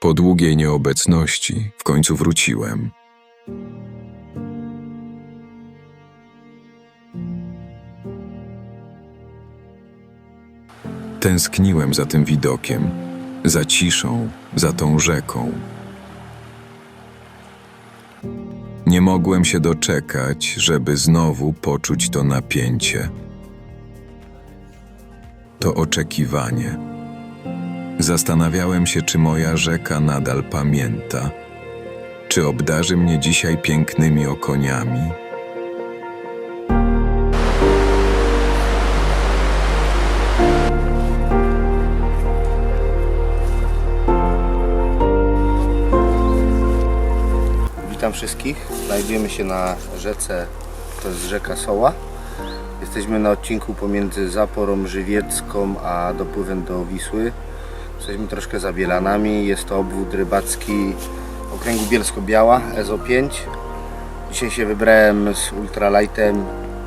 Po długiej nieobecności w końcu wróciłem. Tęskniłem za tym widokiem, za ciszą, za tą rzeką. Nie mogłem się doczekać, żeby znowu poczuć to napięcie, to oczekiwanie. Zastanawiałem się, czy moja rzeka nadal pamięta, czy obdarzy mnie dzisiaj pięknymi okoniami. Witam wszystkich. Znajdujemy się na rzece, to jest rzeka Soła. Jesteśmy na odcinku pomiędzy Zaporą Żywiecką a dopływem do Wisły. Jesteśmy troszkę za Bielanami. Jest to obwód rybacki okręgu Bielsko-Biała, EZO5. Dzisiaj się wybrałem z ultralightem,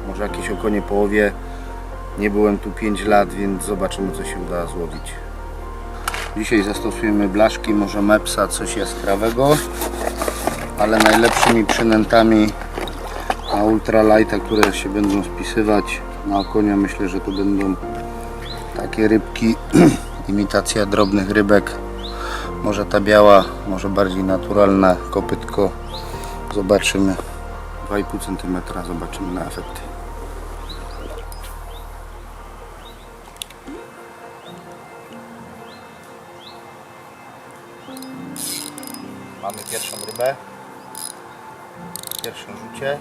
może jakieś okonie połowie. Nie byłem tu 5 lat, więc zobaczymy co się uda złowić. Dzisiaj zastosujemy blaszki, może mepsa, coś jaskrawego ale najlepszymi przynętami na ultralighta, które się będą spisywać na okonia myślę, że to będą takie rybki imitacja drobnych rybek może ta biała, może bardziej naturalna kopytko zobaczymy 2,5 cm zobaczymy na efekty mamy pierwszą rybę w pierwszym rzucie.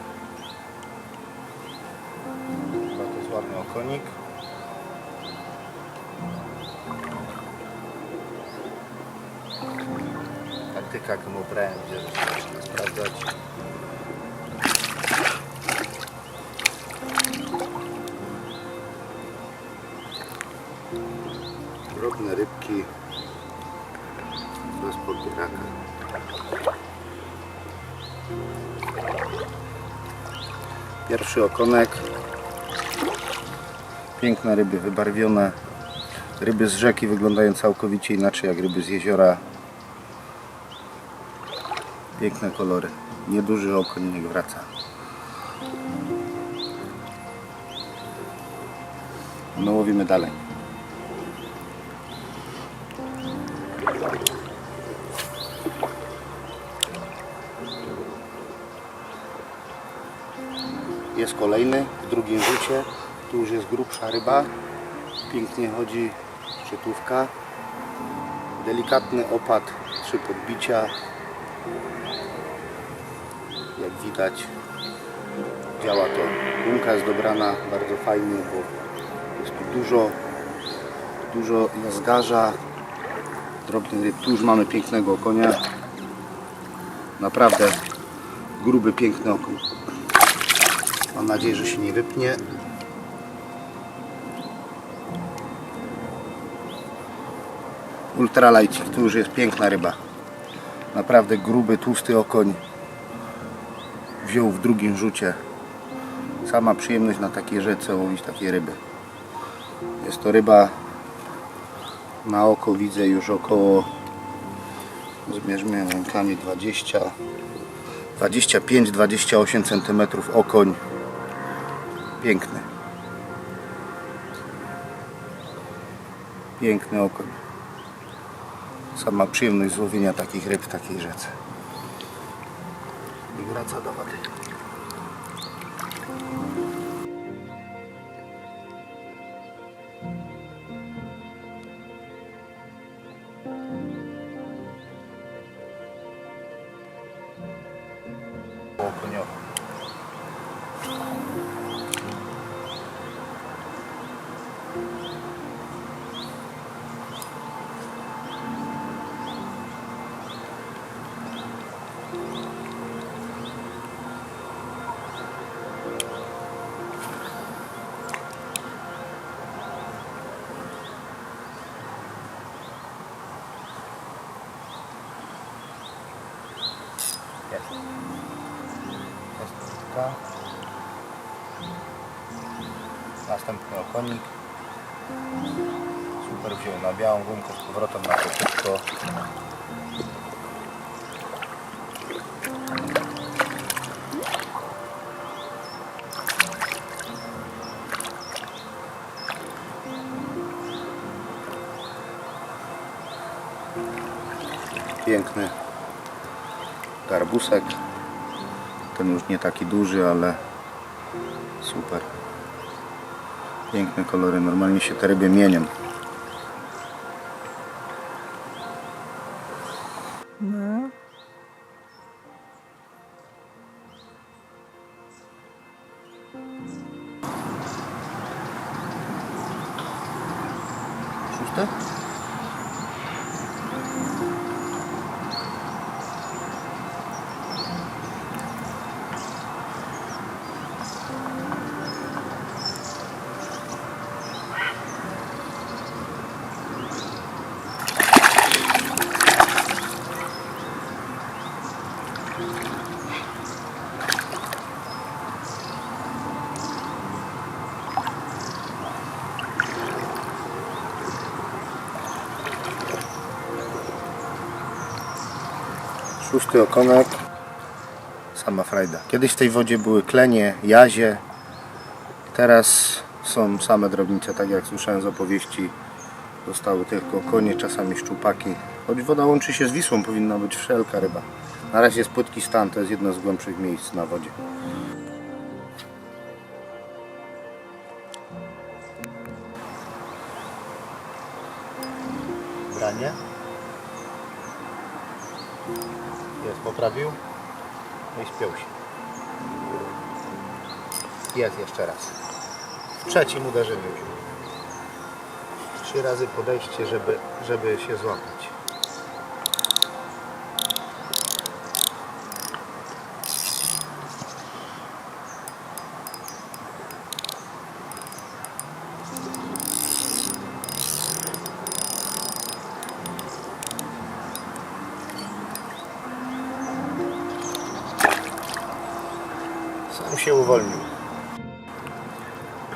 To jest ładny okonik. Taktyka, jaką obrałem, gdzie sprawdzać. Drobne rybki bez podbieraka. Pierwszy okonek. Piękne ryby, wybarwione. Ryby z rzeki wyglądają całkowicie inaczej jak ryby z jeziora. Piękne kolory. Nieduży niech wraca. No łowimy dalej. Jest kolejny w drugim rzucie. Tu już jest grubsza ryba. Pięknie chodzi szczytówka. Delikatny opad, trzy podbicia. Jak widać działa to. Łunka jest dobrana bardzo fajnie, bo jest tu dużo, dużo jazgarza, drobnych ryb. Tu już mamy pięknego konia. Naprawdę gruby, piękny okoń. Mam nadzieję, że się nie wypnie. Ultralajcik, tu już jest piękna ryba. Naprawdę gruby, tłusty okoń. Wziął w drugim rzucie. Sama przyjemność na takiej rzece łowić takie ryby. Jest to ryba na oko widzę już około zmierzmy rękami 20 25-28 cm okoń piękny piękny okoń sama przyjemność złowienia takich ryb w takiej rzece i wraca do wody okoniowo kropka. Następny okonik. Super wziął na białą gumkę z powrotem na kopytko. piękny garbusek ten już nie taki duży, ale super. Piękne kolory. Normalnie się te ryby mienią. No. Szóste? Szósty okonek. Sama frajda. Kiedyś w tej wodzie były klenie, jazie. Teraz są same drobnice, tak jak słyszałem z opowieści. Zostały tylko konie, czasami szczupaki. Choć woda łączy się z Wisłą, powinna być wszelka ryba. Na razie jest płytki stan, to jest jedno z głębszych miejsc na wodzie. Branie. Jest, poprawił. No i spiął się. Jest jeszcze raz. W trzecim uderzeniu. Trzy razy podejście, żeby, żeby się złapać. Się uwolnił.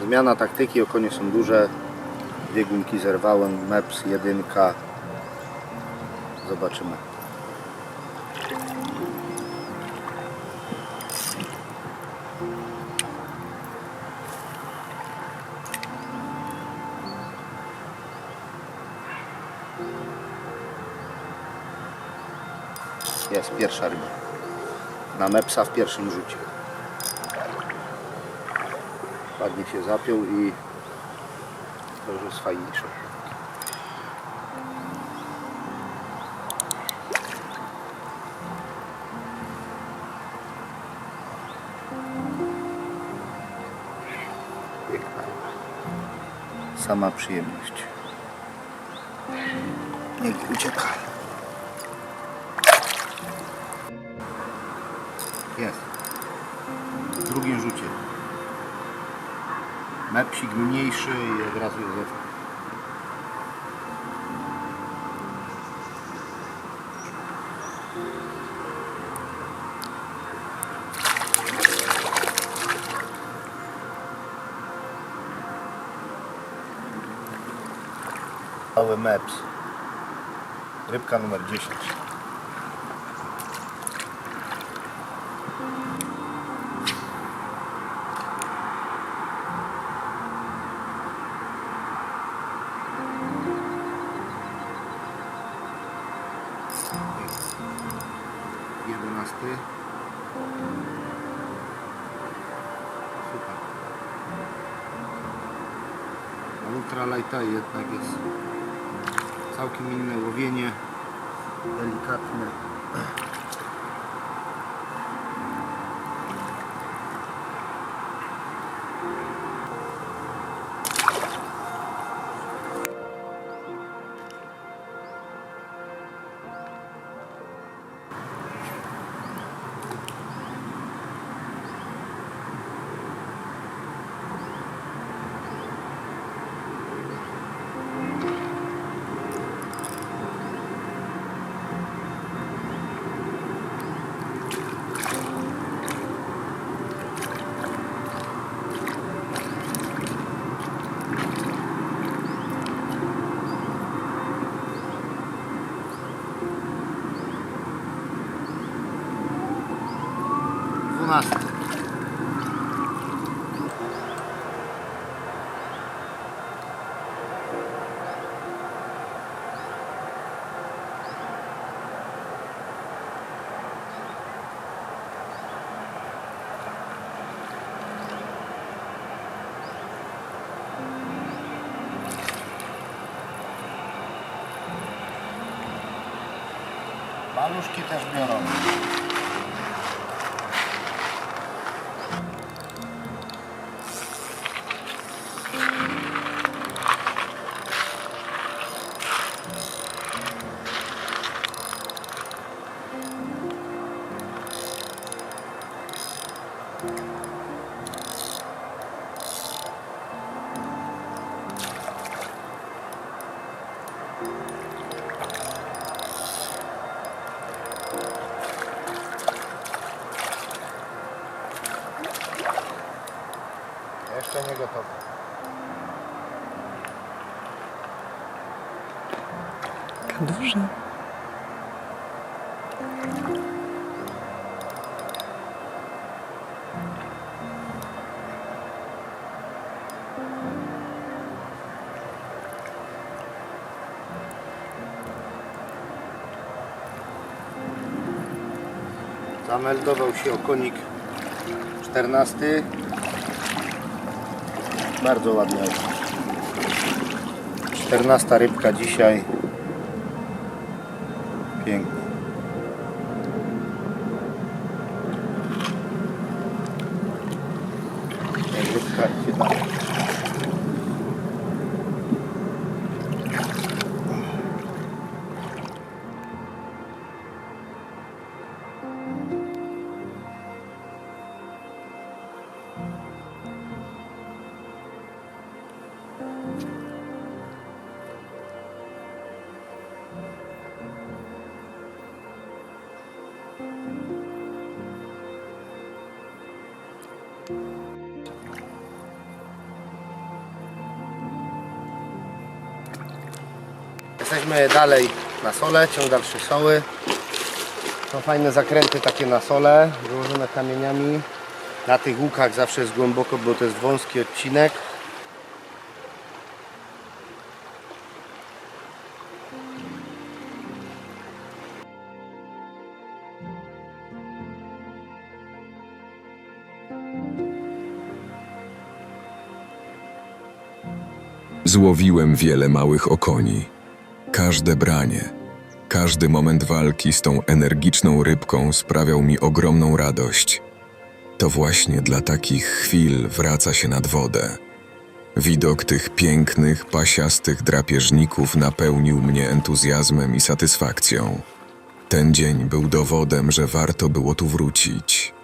Zmiana taktyki, okonie są duże. Dwie gumki zerwałem, MEPS jedynka. Zobaczymy. Jest pierwsza ryba. Na MEPSa w pierwszym rzucie. Ładnie się zapiął i to już jest fajniejsze. Sama przyjemność. Niech ucieka. Jest. W drugim rzucie. Mepsik mniejszy i od razu jest efekt. Mały meps. Rybka numer 10. Jedenasty. Super. A ultralighta jednak jest całkiem inne łowienie. Delikatne. Ружки теж біором. Jeszcze nie gotowe. Taka duża. Zameldował się okonik 14. Bardzo ładny. 14 rybka dzisiaj. Pięknie. Jesteśmy dalej na sole, ciąg dalszy soły. Są fajne zakręty takie na sole, wyłożone kamieniami. Na tych łukach zawsze jest głęboko, bo to jest wąski odcinek. Złowiłem wiele małych okoni. Każde branie, każdy moment walki z tą energiczną rybką sprawiał mi ogromną radość. To właśnie dla takich chwil wraca się nad wodę. Widok tych pięknych, pasiastych drapieżników napełnił mnie entuzjazmem i satysfakcją. Ten dzień był dowodem, że warto było tu wrócić.